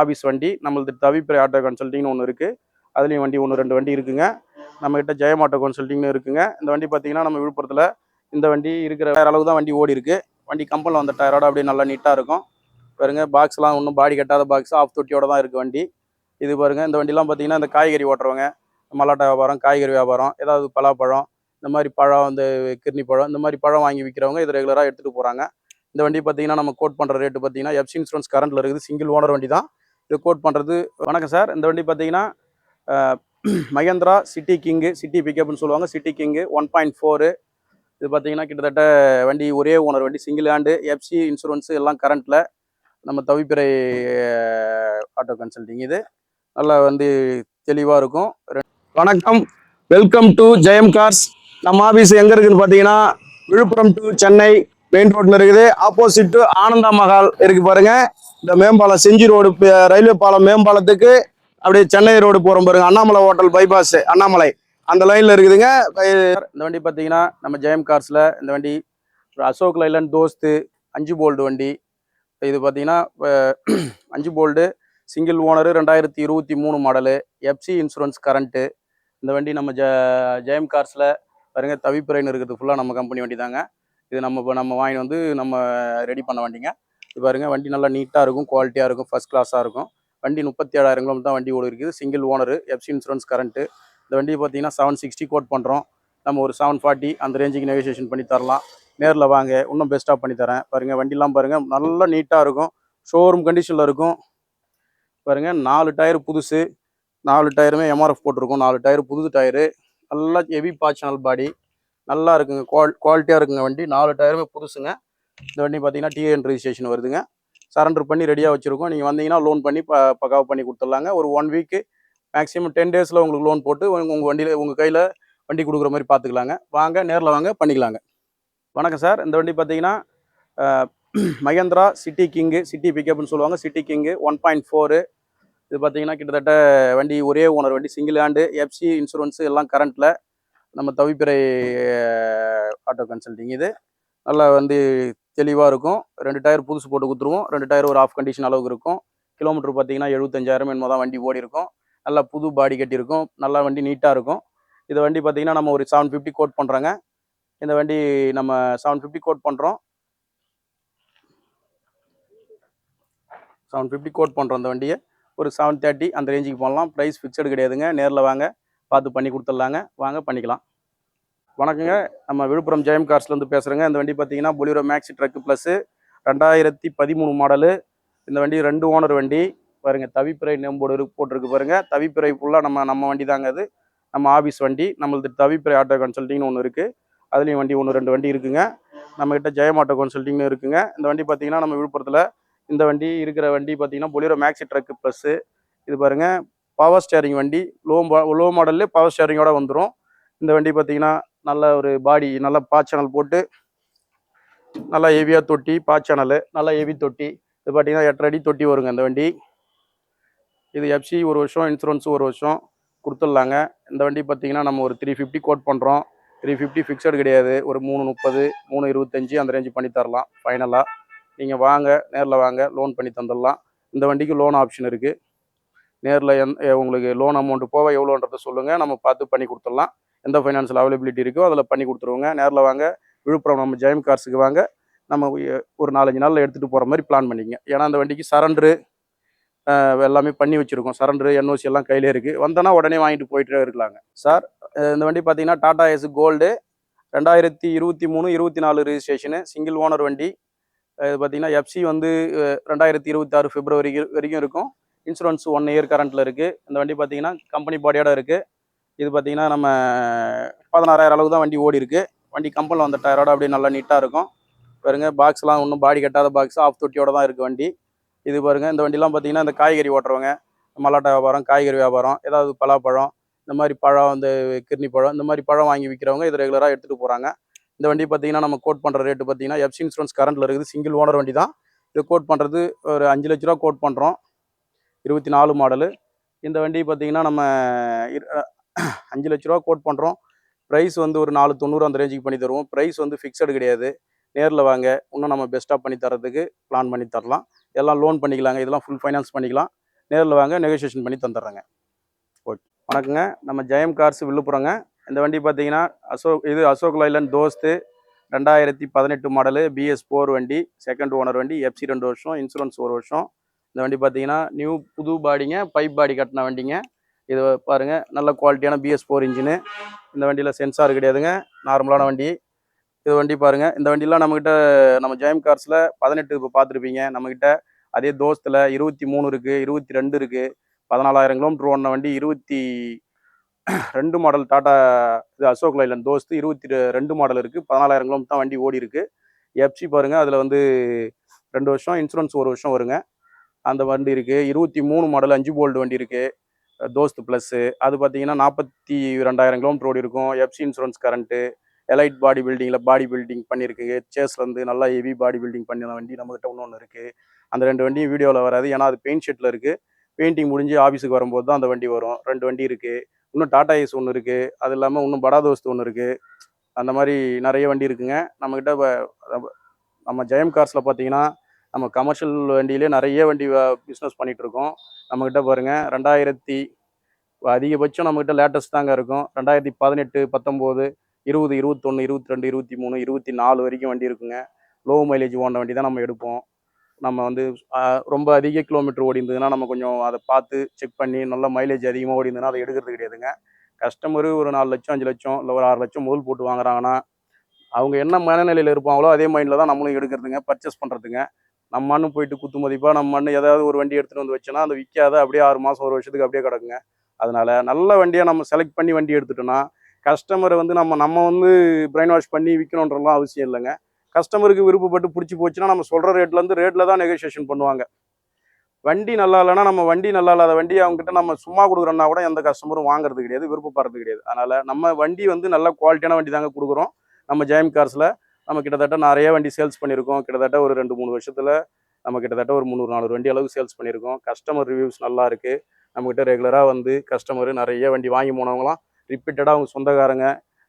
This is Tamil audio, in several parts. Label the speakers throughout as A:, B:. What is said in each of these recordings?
A: ஆபீஸ் வண்டி நம்மளது தவிப்பிரை ஆட்டோ கன்சல்ட்டிங்னு ஒன்று இருக்குது அதுலேயும் வண்டி ஒன்று ரெண்டு வண்டி இருக்குங்க. நம்மகிட்ட ஜெயம் ஆட்டோ கன்சல்ட்டிங்னு இருக்குங்க. இந்த வண்டி பார்த்தீங்கன்னா நம்ம விழுப்புரத்தில் இந்த வண்டி இருக்கிற டயர் அளவு தான் வண்டி ஓடி இருக்கு. வண்டி கம்பெனியில் வந்த டயரோட அப்படியே நல்லா நீட்டாக இருக்கும். பாருங்க பாக்ஸ்லாம் ஒன்றும் பாடி கட்டாத பாக்ஸ் ஆஃப் தொட்டியோட தான் இருக்குது வண்டி. இது பாருங்க இந்த வண்டிலாம் பார்த்தீங்கன்னா இந்த காய்கறி ஓட்டுறவங்க மல்லாட்டை வியாபாரம் காய்கறி வியாபாரம் ஏதாவது பலாப்பழம் இந்த மாதிரி பழம் வந்து கிர்னி பழம் இந்த மாதிரி பழம் வாங்கி விற்கிறவங்க இது ரெகுலராக எடுத்துகிட்டு போகிறாங்க இந்த வண்டி பார்த்தீங்கன்னா நம்ம கோட் பண்ணுற ரேட்டு பார்த்தீங்கன்னா எஃப்சி இன்சூரன்ஸ் கரண்ட்டில் இருக்குது சிங்கிள் ஓனர் வண்டி தான். கோட் பண்ணுறது வணக்கம் சார். இந்த வண்டி பார்த்தீங்கன்னா மகேந்திரா சிட்டி கிங்கு சிட்டி பிக்கப்னு சொல்லுவாங்க. City king one point four இது பார்த்தீங்கன்னா கிட்டத்தட்ட வண்டி ஒரே ஓனர் வண்டி சிங்கிள் ஹேண்டு எஃப்சி இன்சூரன்ஸு எல்லாம் கரண்ட்டில் நம்ம தவிப்பிறை ஆட்டோ கன்சல்டிங் இது. நல்லா வந்து தெளிவாக இருக்கும். வணக்கம். வெல்கம் டு ஜெயம் கார்ஸ் நம்ம ஆஃபீஸ் எங்கே இருக்குன்னு பார்த்தீங்கன்னா விழுப்புரம் டு சென்னை மெயின் ரோட்டில் இருக்குது. ஆப்போசிட் டு ஆனந்தா மஹால் இருக்கு பாருங்கள் இந்த மேம்பாலம் செஞ்சி ரோடு ரயில்வே பாலம் மேம்பாலத்துக்கு அப்படியே சென்னை ரோடு போகிறோம் பாருங்க. Annamalai hotel bypass Annamalai. அந்த லைனில் இருக்குதுங்க. இந்த வண்டி பார்த்தீங்கன்னா நம்ம ஜெயம் கார்ஸில் இந்த வண்டி அசோக் லைலன் தோஸ்து அஞ்சு போல்டு வண்டி. இது பார்த்தீங்கன்னா அஞ்சு போல்டு சிங்கிள் ஓனரு ரெண்டாயிரத்தி இருபத்தி மூணு மாடலு எஃப்சி இன்சூரன்ஸ் கரண்ட்டு இந்த வண்டி நம்ம ஜ ஜெயம் கார்ஸில் பாருங்க தவிப்பிறைன்னு இருக்குது. ஃபுல்லாக நம்ம கம்பெனி வண்டி தாங்க. இது நம்ம இப்போ நம்ம வாங்கி வந்து நம்ம ரெடி பண்ண வண்டிங்க. இது பாருங்கள் வண்டி நல்லா நீட்டாக இருக்கும் குவாலிட்டியாக இருக்கும் ஃபர்ஸ்ட் கிளாஸாக இருக்கும். வண்டி முப்பத்தி ஏழாயிரம் கிலோமீட்டர் தான் வண்டி ஓடி இருக்குது single owner FC insurance current இந்த வண்டி பார்த்தீங்கன்னா செவன் சிக்ஸ்டி கோட் பண்ணுறோம் நம்ம ஒரு செவன் ஃபார்ட்டி அந்த ரேஞ்சுக்கு நெகோசியேஷன் பண்ணி தரலாம். நேரில் வாங்க இன்னும் பெஸ்ட்டாக பண்ணி தரேன். வண்டிலாம் பாருங்கள் நல்லா நீட்டாக இருக்கும். ஷோரூம் கண்டிஷனில் இருக்கும். பாருங்கள் நாலு டயர் புதுசு. நாலு டயருமே எம்ஆர்எஃப் போட்டிருக்கும். நாலு டயர் புது டயரு நல்லா ஹெவி பாச்சனல் பாடி நல்லா இருக்குங்க குவால் குவாலிட்டியாக இருக்குங்க வண்டி. நாலு டயருமே புதுசுங்க. இந்த வண்டி பார்த்தீங்கன்னா டிஎன் ரிஜிஸ்ட்ரேஷன் வருதுங்க. சரண்டர் பண்ணி ரெடியாக வச்சுருக்கோம். நீங்கள் வந்தீங்கன்னா லோன் பண்ணி ப பக்காவாக பண்ணி கொடுத்துட்லாங்க. ஒரு ஒன் வீக்கு மேக்ஸிமம் டென் டேஸில் உங்களுக்கு லோன் போட்டு உங்கள் வண்டியில் உங்கள் கையில் வண்டி கொடுக்குற மாதிரி பார்த்துக்கலாங்க. வாங்க நேரில் வாங்க பண்ணிக்கலாங்க. வணக்கம் சார். இந்த வண்டி பார்த்தீங்கன்னா மகேந்திரா சிட்டி கிங்கு சிட்டி பிக்கப்னு சொல்லுவாங்க. City king one point four இது பார்த்தீங்கன்னா கிட்டத்தட்ட வண்டி ஒரே ஓனர் வண்டி சிங்கிள் ஹேண்டு எஃப்சி இன்சூரன்ஸு எல்லாம் கரண்ட்டில் நம்ம தவிப்பிறை ஆட்டோ கன்சல்டிங் இது. நல்லா வந்து தெளிவாக இருக்கும். ரெண்டு டயர் புதுசு போட்டு கொடுத்துருவோம் ரெண்டு டயர் ஒரு ஆஃப் கண்டிஷன் அளவுக்கு இருக்கும். கிலோமீட்டர் பார்த்தீங்கன்னா எழுபத்தஞ்சாயிரம் என்னமோ தான் வண்டி ஓடி இருக்கும். நல்லா புது பாடி கட்டியிருக்கும் நல்லா வண்டி நீட்டாக இருக்கும். இந்த வண்டி பார்த்தீங்கன்னா நம்ம ஒரு செவன் ஃபிஃப்டி கோட் பண்ணுறாங்க இந்த வண்டி நம்ம செவன் ஃபிஃப்டி கோட் பண்ணுறோம் செவன் ஃபிஃப்டி கோட் பண்ணுறோம் அந்த வண்டியை. ஒரு செவன் தேர்ட்டி அந்த ரேஞ்சுக்கு போடலாம் ப்ரைஸ் ஃபிக்ஸடு கிடையாதுங்க. நேரில் வாங்க. பார்த்து பண்ணி கொடுத்துட்லாங்க. வாங்க பண்ணிக்கலாம். வணக்கங்க. நம்ம விழுப்புரம் ஜெயம் கார்ஸ்லேருந்து பேசுகிறேங்க இந்த வண்டி பார்த்தீங்கன்னா பொலிரோ மேக்ஸி ட்ரக் ப்ளஸ்ஸு ரெண்டாயிரத்தி பதிமூணு மாடலு இந்த வண்டி ரெண்டு ஓனர் வண்டி. பாருங்க தவிப்பிறை நேம்போடு போட்டிருக்கு பாருங்கள் தவிப்பிறை ஃபுல்லாக நம்ம நம்ம வண்டி தாங்க அது. நம்ம ஆஃபீஸ் வண்டி. நம்மளது தவிப்பிறை ஆட்டோ கன்சல்ட்டிங்னு ஒன்று இருக்குது அதுலேயும் வண்டி ஒன்று ரெண்டு வண்டி இருக்குங்க. நம்மக்கிட்ட ஜெயம் ஆட்டோ கன்சல்ட்டிங்னு இருக்குங்க. இந்த வண்டி பார்த்தீங்கன்னா நம்ம விழுப்புரத்தில் இந்த வண்டி இருக்கிற வண்டி பார்த்தீங்கன்னா பொலிரோ மேக்ஸி ட்ரக் ப்ளஸ்ஸு இது பாருங்க பவர் ஸ்டேரிங் வண்டி. லோ லோ மாடல்லே பவர் ஸ்டேரிங்கோட வந்துடும் இந்த வண்டி பார்த்தீங்கன்னா நல்ல ஒரு பாடி நல்ல பாச்சனல் போட்டு நல்லா ஹெவியாக தொட்டி பாச்சனல் நல்லா ஹெவி தொட்டி. இது பார்த்தீங்கன்னா எட்டரை அடி தொட்டி வருங்க இந்த வண்டி. இது எஃப்சி ஒரு வருஷம் இன்சூரன்ஸ் ஒரு வருஷம் கொடுத்துட்லாங்க. இந்த வண்டி பார்த்தீங்கன்னா நம்ம ஒரு த்ரீ ஃபிஃப்டி கோட் பண்ணுறோம் த்ரீ ஃபிஃப்டி ஃபிக்ஸடு கிடையாது. ஒரு மூணு முப்பது மூணு இருபத்தஞ்சி அந்த ரேஞ்சு பண்ணி தரலாம் ஃபைனலாக நீங்கள் வாங்க நேரில் வாங்க லோன் பண்ணி தந்துடலாம். இந்த வண்டிக்கு லோன் ஆப்ஷன் இருக்குது நேரில் எந் உங்களுக்கு லோன் அமௌண்ட்டு போக எவ்வளோன்றதை சொல்லுங்கள் நம்ம பார்த்து பண்ணி கொடுத்துடலாம். எந்த ஃபைனான்சியல் அவைலபிலிட்டி இருக்கோ அதில் பண்ணி கொடுத்துருவோங்க. நேரில் வாங்க. விழுப்புரம் நம்ம ஜெயம் கார்ஸுக்கு வாங்க. நம்ம ஒரு நாலஞ்சு நாளில் எடுத்துகிட்டு போகிற மாதிரி பிளான் பண்ணிக்கங்க. ஏன்னா அந்த வண்டிக்கு சரண்டரு எல்லாமே பண்ணி வச்சுருக்கோம். சரண்டரு என்ஓசி எல்லாம் கையிலே இருக்குது வந்தோன்னா உடனே வாங்கிட்டு போயிட்டே இருக்கலாங்க. சார் இந்த வண்டி பார்த்தீங்கன்னா டாடா எஸ் கோல்டு ரெண்டாயிரத்தி இருபத்தி மூணு இருபத்தி நாலு ரிஜிஸ்ட்ரேஷனு சிங்கிள் ஓனர் வண்டி. இது பார்த்தீங்கன்னா எஃப்சி வந்து ரெண்டாயிரத்தி இருபத்தி ஆறு பிப்ரவரி வரைக்கும் இருக்கும். இன்சூரன்ஸ் ஒன் இயர் கரண்ட்டில் இருக்குது இந்த வண்டி பார்த்தீங்கன்னா கம்பெனி பாடியோட இருக்குது இது பார்த்தீங்கன்னா நம்ம பதினாறாயிரம் அளவு தான் வண்டி ஓடி இருக்கு வண்டி கம்பல் வந்த டயரோட அப்படியே நல்லா நீட்டாக இருக்கும். பாருங்க பாக்ஸ்லாம் ஒன்றும் பாடி கட்டாத பாக்ஸ் ஆஃப் தொட்டியோட தான் இருக்குது வண்டி. இது பாருங்க இந்த வண்டிலாம் பார்த்தீங்கன்னா இந்த காய்கறி ஓட்டுறவங்க மல்லாட்டை வியாபாரம் காய்கறி வியாபாரம் ஏதாவது பலாப்பழம் இந்த மாதிரி பழம் இந்த கிர்னி பழம் இந்த மாதிரி பழம் வாங்கி விற்கிறவங்க இது ரெகுலராக எடுத்துகிட்டு போகிறாங்க இந்த வண்டி பார்த்தீங்கன்னா நம்ம கோட் பண்ணுற ரேட்டு பார்த்தீங்கன்னா எஃப்சி இன்சூரன்ஸ் கரண்ட்டில் இருக்குது. சிங்கிள் ஓனர் வண்டி தான். இது கோட் பண்ணுறது ஒரு அஞ்சு லட்ச ரூபா கோட் பண்ணுறோம் இருபத்தி நாலு மாடலு இந்த வண்டி பார்த்தீங்கன்னா நம்ம இரு- அஞ்சு லட்ச ரூபா கோட் பண்ணுறோம் ப்ரைஸ் வந்து ஒரு நாலு தொண்ணூறு அந்த ரேஞ்சுக்கு பண்ணி தருவோம். ப்ரைஸ் வந்து ஃபிக்ஸடு கிடையாது. நேரில் வாங்க. இன்னும் நம்ம பெஸ்ட்டாக பண்ணி தரதுக்கு பிளான் பண்ணி தரலாம். எல்லாம் லோன் பண்ணிக்கலாங்க. இதெல்லாம் ஃபுல் ஃபைனான்ஸ் பண்ணிக்கலாம். நேரில் வாங்க நெகோசியேஷன் பண்ணி தந்துடுறேங்க. ஓகே வணக்கங்க. நம்ம ஜெயம் கார்ஸ் விழுப்புரங்க. இந்த வண்டி பார்த்தீங்கன்னா அசோக் இது அசோக் லைலன் தோஸ்து ரெண்டாயிரத்தி பதினெட்டு மாடலு பிஎஸ் ஃபோர் வண்டி செகண்ட் ஓனர் வண்டி எஃப்சி ரெண்டு வருஷம் இன்சூரன்ஸ் ஒரு வருஷம். இந்த வண்டி பார்த்தீங்கன்னா நியூ புது பாடிங்க பைப் பாடி கட்டின வண்டிங்க. இது பாருங்கள் நல்ல குவாலிட்டியான பிஎஸ் ஃபோர் இன்ஜினு இந்த வண்டியில் சென்சார் கிடையாதுங்க நார்மலான வண்டி. இது வண்டி பாருங்க இந்த வண்டிலாம் நம்மக்கிட்ட நம்ம ஜெயம் கார்ஸில் பதினெட்டு இப்போ பார்த்துருப்பீங்க. நம்மக்கிட்ட அதே தோஸ்தில் இருபத்தி மூணு இருக்குது இருபத்தி ரெண்டு இருக்குது பதினாலாயிரம் கிலோமீட்டர் ஓடின வண்டி இருபத்தி ரெண்டு மாடல் டாடா இது அசோக் லைலன் தோஸ்து இருபத்தி ரெண்டு மாடல் இருக்குது பதினாலாயிரம் கிலோமீட்டர் தான் வண்டி ஓடி இருக்குது எஃப்சி பாருங்க அதில் வந்து ரெண்டு வருஷம் இன்சூரன்ஸ் ஒரு வருஷம் வருங்க. அந்த வண்டி இருக்குது இருபத்தி மூணு மாடல் அஞ்சு போல்டு வண்டி இருக்குது தோஸ்த் ப்ளஸ்ஸு அது பார்த்தீங்கன்னா நாற்பத்தி ரெண்டாயிரம் கிலோமீட்டர் ஓடி இருக்கும். FC insurance current elite body பில்டிங்கில் பாடி பில்டிங் பண்ணியிருக்கு சேஸ்லேருந்து நல்லா ஹெவி பாடி பில்டிங் பண்ணின வண்டி நம்மகிட்ட இன்னொன்று இருக்குது அந்த ரெண்டு வண்டியும் வீடியோவில் வராது. ஏன்னா அது பெயிண்ட் ஷெட்டில் இருக்குது பெயிண்டிங் முடிஞ்சு ஆஃபீஸுக்கு வரும்போது தான் அந்த வண்டி வரும். ரெண்டு வண்டி இருக்குது இன்னும் டாடா ஏஸ் ஒன்று இருக்குது அது இல்லாமல் இன்னும் படா தோஸ்த் ஒன்று இருக்குது அந்த மாதிரி நிறைய வண்டி இருக்குங்க. நம்மக்கிட்ட நம்ம ஜெயம் கார்ஸில் பார்த்தீங்கன்னா நம்ம கமர்ஷியல் வண்டியிலே நிறைய வண்டி பிஸ்னஸ் பண்ணிகிட்ருக்கோம் இருக்கோம் நம்மக்கிட்ட பாருங்க ரெண்டாயிரத்தி அதிகபட்சம் நம்மக்கிட்ட லேட்டஸ்ட் தாங்க இருக்கும். ரெண்டாயிரத்தி பதினெட்டு பத்தொம்போது இருபது இருபத்தொன்று இருபத்தி ரெண்டு இருபத்தி மூணு இருபத்தி நாலு வரைக்கும் வண்டி இருக்குங்க. லோ மைலேஜ் ஓன வண்டி தான் நம்ம எடுப்போம். நம்ம வந்து ரொம்ப அதிக கிலோமீட்டர் ஓடி இருந்ததுன்னா நம்ம கொஞ்சம் அதை பார்த்து செக் பண்ணி நல்ல மைலேஜ் அதிகமாக ஓடி இருந்ததுன்னா அதை எடுக்கிறது கிடையாதுங்க. கஸ்டமரு ஒரு நாலு லட்சம் அஞ்சு லட்சம் இல்லை ஒரு ஆறு லட்சம் முதல் போட்டு வாங்குறாங்கன்னா அவங்க என்ன மனநிலையில் இருப்பாங்களோ அதே மைண்டில் தான் நம்மளும் எடுக்கிறதுங்க பர்ச்சேஸ் பண்ணுறதுங்க நம்ம மண்ணு போயிட்டு குத்து மதிப்பாக நம்ம மண்ணு ஏதாவது ஒரு வண்டி எடுத்துகிட்டு வந்து வச்சோன்னா அந்த விற்காத அப்படியே ஆறு மாதம் ஒரு வருஷத்துக்கு அப்படியே கிடக்குங்க. அதனால நல்ல வண்டியை நம்ம செலக்ட் பண்ணி வண்டி எடுத்துட்டோம்னா கஸ்டமரை வந்து நம்ம நம்ம வந்து பிரெயின் வாஷ் பண்ணி விற்கணுன்றலாம் அவசியம் இல்லைங்க. கஸ்டமருக்கு விருப்பப்பட்டு பிடிச்சி போச்சுன்னா நம்ம சொல்கிற ரேட்லேருந்து ரேட்டில் தான் நெகோசியேஷன் பண்ணுவாங்க. வண்டி நல்லா இல்லைன்னா நம்ம வண்டி நல்லா இல்லாத வண்டி அவங்ககிட்ட நம்ம சும்மா கொடுக்குறோன்னா கூட எந்த கஸ்டமரும் வாங்குறது கிடையாது விருப்பப்படுறது கிடையாது. அதனால் நம்ம வண்டி வந்து நல்ல குவாலிட்டியான வண்டி தாங்க கொடுக்குறோம். நம்ம ஜெயம் கார்ஸில் நம்ம கிட்டத்தட்ட நிறைய வண்டி சேல்ஸ் பண்ணியிருக்கோம். கிட்டத்தட்ட ஒரு ரெண்டு மூணு வருஷத்தில் நம்ம கிட்டத்தட்ட ஒரு முந்நூறு நானூறு வண்டி அளவுக்கு சேல்ஸ் பண்ணியிருக்கோம். கஸ்டமர் ரிவ்யூஸ் நல்லா இருக்கு. நம்மகிட்ட ரெகுலராக வந்து கஸ்டமர் நிறைய வண்டி வாங்கி போனவங்களாம் ரிப்பீட்டடாக அவங்க சொந்தக்காரங்க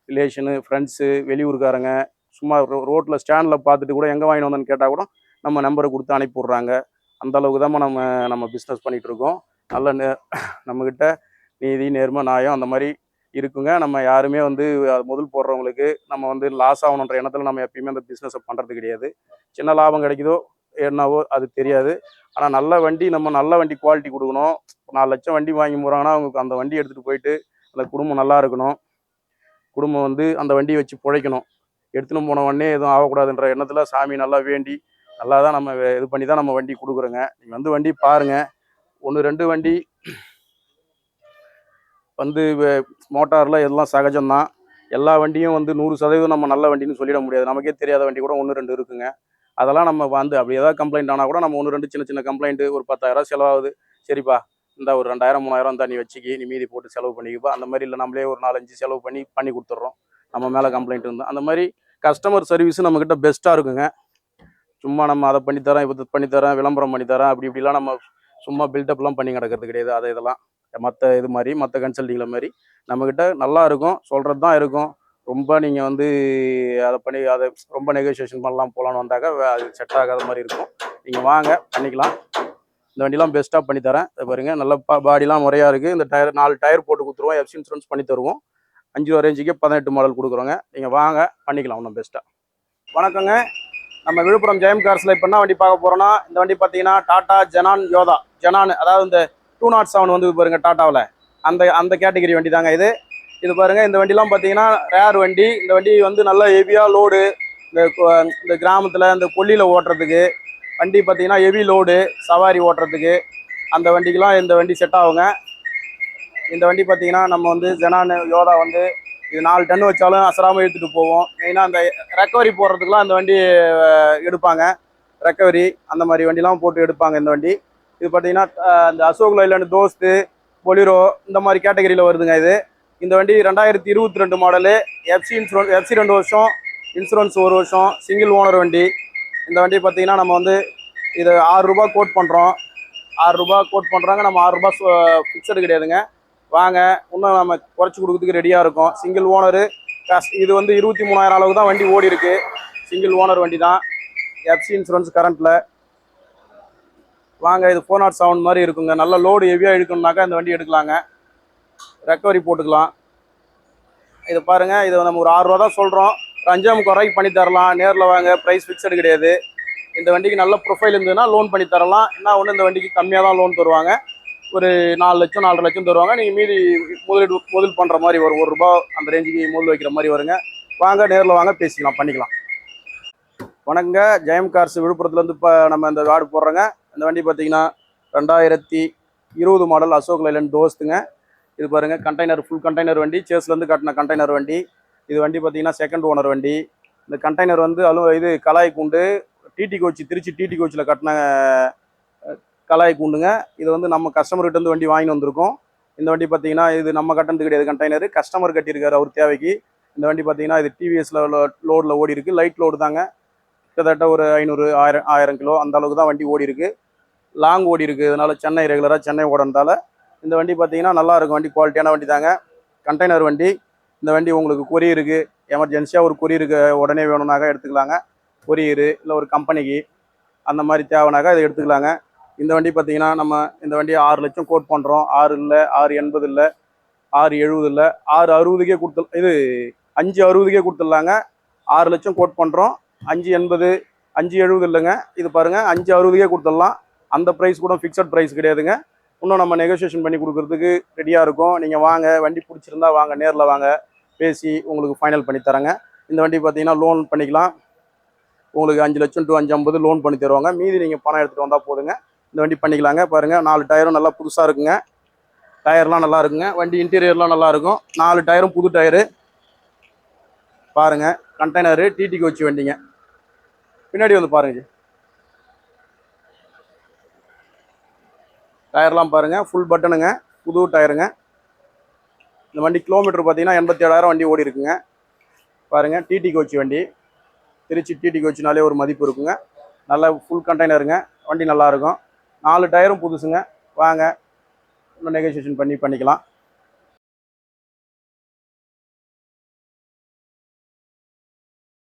A: ரிலேஷனு ஃப்ரெண்ட்ஸு வெளியூர்காரங்க சும்மா ரோட்டில் ஸ்டாண்டில் பார்த்துட்டு கூட எங்கே வாங்கிட்டு வந்தேன்னு கேட்டால் கூட நம்ம நம்பரை கொடுத்து அனுப்பி விட்றாங்க அந்த அளவுக்கு தான் நம்ம நம்ம பிஸ்னஸ் பண்ணிகிட்ருக்கோம் இருக்கோம். நல்ல நே நம்மக்கிட்ட நீதி நேர்மை நியாயம் அந்த மாதிரி இருக்குங்க. நம்ம யாருமே வந்து அது முதல் போடுறவங்களுக்கு நம்ம வந்து லாஸ் ஆகணுன்ற எண்ணத்தில் நம்ம எப்பயுமே அந்த பிஸ்னஸை பண்ணுறது கிடையாது. சின்ன லாபம் கிடைக்குதோ என்னவோ அது தெரியாது. ஆனால் நல்ல வண்டி நம்ம நல்ல வண்டி குவாலிட்டி கொடுக்கணும். நாலு லட்சம் வண்டி வாங்கி போகிறாங்கன்னா அவங்க அந்த வண்டி எடுத்துகிட்டு போயிட்டு அந்த குடும்பம் நல்லா இருக்கணும். குடும்பம் வந்து அந்த வண்டியை வச்சு பிழைக்கணும். எடுத்துன்னு போன உடனே எதுவும் ஆகக்கூடாதுன்ற எண்ணத்தில் சாமி நல்லா வேண்டி நல்லா தான் நம்ம இது பண்ணி தான் நம்ம வண்டி கொடுக்குறோங்க. நீங்கள் வந்து வண்டி பாருங்கள் ஒன்று ரெண்டு வண்டி வந்து மோட்டாரில் எல்லாம் சகஜம்தான். எல்லா வண்டியும் வந்து நூறு சதவீதம் நம்ம நல்ல வண்டின்னு சொல்லிட முடியாது. நமக்கே தெரியாத வண்டி கூட ஒன்று ரெண்டு இருக்குங்க. அதெல்லாம் நம்ம வந்து அப்படி ஏதாவது கம்ப்ளைண்ட் ஆனால் கூட நம்ம ஒன்று ரெண்டு சின்ன சின்ன கம்ப்ளைண்ட் ஒரு பத்தாயிரம் செலவாகுது. சரிப்பா இந்த ஒரு ரெண்டாயிரம் மூணாயிரம் தான் நீ வச்சுக்கி நீ மீதி போட்டு செலவு பண்ணிக்கப்பா. அந்த மாதிரி இல்லை நம்மளே ஒரு நாலஞ்சு செலவு பண்ணி பண்ணி கொடுத்துட்றோம். நம்ம மேலே கம்ப்ளைண்ட் இருந்து. அந்த மாதிரி கஸ்டமர் சர்வீஸும் நம்மக்கிட்ட பெஸ்ட்டாக இருக்குங்க. சும்மா நம்ம அதை பண்ணித்தரேன் இப்போ பண்ணித்தரேன் விளம்பரம் பண்ணித்தரேன் அப்படி இப்படிலாம் நம்ம சும்மா பில்டப்லாம் பண்ணி கிடக்கிறது கிடையாது. அதை இதெல்லாம். மற்ற இது மாதிரி மற்ற கன்சல்டிங்கில் மாதிரி நம்மக்கிட்ட நல்லா இருக்கும் சொல்கிறது தான் இருக்கும். ரொம்ப நீங்கள் வந்து அதை பண்ணி அதை ரொம்ப நெகோசியேஷன் பண்ணலாம் போகலான்னு வந்தாக்க அது செட் ஆகாத மாதிரி இருக்கும். நீங்கள் வாங்க பண்ணிக்கலாம். இந்த வண்டிலாம் பெஸ்ட்டாக பண்ணித்தரேன் இதை நல்ல பா பாடிலாம் முறையாக இருக்குது இந்த டயர் நாலு டயர் போட்டு கொடுத்துருவோம். எஃப்சி இன்சூரன்ஸ் பண்ணி தருவோம். அஞ்சு ரேஞ்சுக்கு பதினெட்டு மாடல் கொடுக்குறோங்க. நீங்கள் வாங்க பண்ணிக்கலாம். ஒன்றும் பெஸ்ட்டாக வணக்கங்க. நம்ம விழுப்புரம் ஜெயம் கார்ஸில் இப்போ என்ன வண்டி பார்க்க போகிறோன்னா இந்த வண்டி பார்த்தீங்கன்னா டாட்டா ஜனான் யோதா. ஜெனான் அதாவது இந்த டூ நாட் செவன் வந்து பாருங்க டாட்டாவில். அந்த அந்த கேட்டகரி வண்டி தாங்க இது. இது பாருங்க இந்த வண்டிலாம் பார்த்தீங்கன்னா ரேர் வண்டி. இந்த வண்டி வந்து நல்லா ஹெவியாக லோடு இந்த கொ- இந்த கிராமத்தில் இந்த கொல்லியில் ஓட்டுறதுக்கு வண்டி பார்த்தீங்கன்னா ஹெவி லோடு சவாரி ஓட்டுறதுக்கு அந்த வண்டிக்கெலாம் இந்த வண்டி செட் ஆகுங்க. இந்த வண்டி பார்த்தீங்கன்னா நம்ம வந்து ஜெனானு யோதா வந்து இது நாலு டன் வச்சாலும் அசராமல் இழுத்துட்டு போவோம். மெயினாக அந்த ரெக்கவரி போடுறதுக்குலாம் இந்த வண்டி எடுப்பாங்க. ரெக்கவரி அந்த மாதிரி வண்டிலாம் போட்டு எடுப்பாங்க இந்த வண்டி. இது பார்த்தீங்கன்னா இந்த அசோக் லைலாண்டு தோஸ்து பொலிரோ இந்த மாதிரி கேட்டகரியில் வருதுங்க இது. இந்த வண்டி ரெண்டாயிரத்தி இருபத்தி ரெண்டு மாடலு. எஃப்சி இன்சூரன்ஸ் எஃப்சி ரெண்டு வருஷம் இன்சூரன்ஸ் ஒரு வருஷம் சிங்கிள் ஓனர் வண்டி. இந்த வண்டி பார்த்தீங்கன்னா நம்ம வந்து இது ஆறு கோட் பண்ணுறோம் ஆறு கோட் பண்ணுறாங்க நம்ம ஆறுரூபா ஃபிக்ஸடு கிடையாதுங்க. வாங்க இன்னும் நம்ம குறைச்சி கொடுக்கறதுக்கு ரெடியாக இருக்கும். சிங்கிள் ஓனரு இது வந்து இருபத்தி மூணாயிரம் அளவுக்கு தான் வண்டி ஓடி இருக்குது சிங்கிள் ஓனர் வண்டி தான். எஃப்சி இன்சூரன்ஸ் கரண்ட்டில் வாங்க இது ஃபோர் நாட் செவன் மாதிரி இருக்குங்க. நல்ல லோடு ஹெவியாக இழுக்கணும்னாக்கா இந்த வண்டி எடுக்கலாங்க. ரெக்கவரி போட்டுக்கலாம். இது பாருங்கள் இது நம்ம ஒரு ஆறுரூவா தான் சொல்கிறோம் ஒரு அஞ்சே முக்கால் ரூபாய்க்கு பண்ணி தரலாம். நேரில் வாங்க ப்ரைஸ் ஃபிக்ஸடு கிடையாது. இந்த வண்டிக்கு நல்ல ப்ரொஃபைல் இருந்ததுன்னா லோன் பண்ணி தரலாம். என்ன ஒன்று இந்த வண்டிக்கு கம்மியாக தான் லோன் தருவாங்க. ஒரு நாலு லட்சம் நாலரை லட்சம் தருவாங்க. நீங்கள் மீதி முதலீடு முதல் பண்ணுற மாதிரி வரும் ஒரு ரூபா அந்த ரேஞ்சுக்கு முதல் வைக்கிற மாதிரி வருங்க. வாங்க நேரில் வாங்க பேசிக்கலாம் பண்ணிக்கலாம். வணக்கங்க. ஜெயம் கார்ஸ் விழுப்புரத்துலேருந்து இப்போ நம்ம இந்த வார்டு போடுறோங்க. இந்த வண்டி பார்த்தீங்கன்னா ரெண்டாயிரத்தி இருபது மாடல் அசோக் லைலண்ட் தோஸ்துங்க. இது பாருங்க கண்டெய்னர் ஃபுல் கண்டெய்னர் வண்டி. சேஸ்லேருந்து கட்டின கண்டெய்னர் வண்டி. இது வண்டி பார்த்தீங்கன்னா செகண்ட் ஓனர் வண்டி. இந்த கண்டெய்னர் வந்து அலு இது கலாய் கூண்டு டிடி கோச்சி திருச்சி டிடி கோச்சில் கட்டின கலாய் கூண்டுங்க இது வந்து நம்ம கஸ்டமர்கிட்டருந்து வண்டி வாங்கி வந்திருக்கோம். இந்த வண்டி பார்த்தீங்கன்னா இது நம்ம கட்டினது கிடையாது கண்டெய்னர் கஸ்டமர் கட்டியிருக்காரு அவர் தேவைக்கு. இந்த வண்டி பார்த்தீங்கன்னா இது டிவிஎஸில் லோடில் ஓடி இருக்குது லைட் லோடு தாங்க. கிட்டத்தட்ட ஒரு ஐநூறு ஆயிரம் ஆயிரம் கிலோ அந்த அளவுக்கு தான் வண்டி ஓடி இருக்கு. லாங் ஓடி இருக்கு. அதனால சென்னை ரெகுலராக சென்னை ஓடுறதால இந்த வண்டி பார்த்தீங்கன்னா நல்லா இருக்கும். வண்டி குவாலிட்டியான வண்டி தாங்க. கண்டெய்னர் வண்டி. இந்த வண்டி உங்களுக்கு கொரியருக்கு எமர்ஜென்சியாக ஒரு கொரியருக்கு உடனே வேணும்னாக்கா எடுத்துக்கலாங்க. கொரியரு இல்லை ஒரு கம்பெனிக்கு அந்த மாதிரி தேவைனாக்கா இதை எடுத்துக்கலாங்க. இந்த வண்டி பார்த்தீங்கன்னா நம்ம இந்த வண்டி ஆறு லட்சம் கோட் பண்ணுறோம் ஆறு இல்லை ஆறு எண்பது இல்லை ஆறு எழுபது இல்லை ஆறு அறுபதுக்கே கொடுத்து இது அஞ்சு அறுபதுக்கே கொடுத்துடலாங்க. ஆறு லட்சம் கோட் பண்ணுறோம் அஞ்சு எண்பது அஞ்சு எழுபது இல்லைங்க. இது பாருங்கள் அஞ்சு அறுபதுக்கே கொடுத்துடலாம். அந்த ப்ரைஸ் கூட ஃபிக்ஸட் ப்ரைஸ் கிடையாதுங்க. இன்னும் நம்ம நெகோசியேஷன் பண்ணி கொடுக்கறதுக்கு ரெடியாக இருக்கும். நீங்கள் வாங்க வண்டி பிடிச்சிருந்தா வாங்க நேரில் வாங்க பேசி உங்களுக்கு ஃபைனல் பண்ணி தரேங்க. இந்த வண்டி பார்த்தீங்கன்னா லோன் பண்ணிக்கலாம். உங்களுக்கு அஞ்சு லட்சம் டு அஞ்சு ஐம்பது லோன் பண்ணி தருவாங்க. மீதி நீங்கள் பணம் எடுத்துகிட்டு வந்தால் போதுங்க. இந்த வண்டி பண்ணிக்கலாங்க. பாருங்கள் நாலு டயரும் நல்லா புதுசாக இருக்குங்க. டயர்லாம் நல்லா இருக்குங்க. வண்டி இன்டீரியர்லாம் நல்லா இருக்கும். நாலு டயரும் புது டயரு பாருங்கள் கண்டெய்னரு டிடிக்கு வச்சு வண்டிங்க. பின்னாடி வந்து பாருங்க. டயர்லாம் பாருங்க. ஃபுல் பட்டனுங்க புது டயருங்க. இந்த வண்டி கிலோமீட்டர் பார்த்தீங்கன்னா எண்பத்தி ஏழாயிரம் வண்டி ஓடி இருக்குங்க பாருங்க டிடி கோச்சி வண்டி. திருச்சி டிடி கோச்சினாலே ஒரு மதிப்பு இருக்குங்க. நல்ல ஃபுல் கண்டெய்னருங்க வண்டி நல்லா இருக்கும். நாலு டயரும் புதுசுங்க. வாங்க. இன்னும் நெகோசியேஷன் பண்ணி பண்ணிக்கலாம்.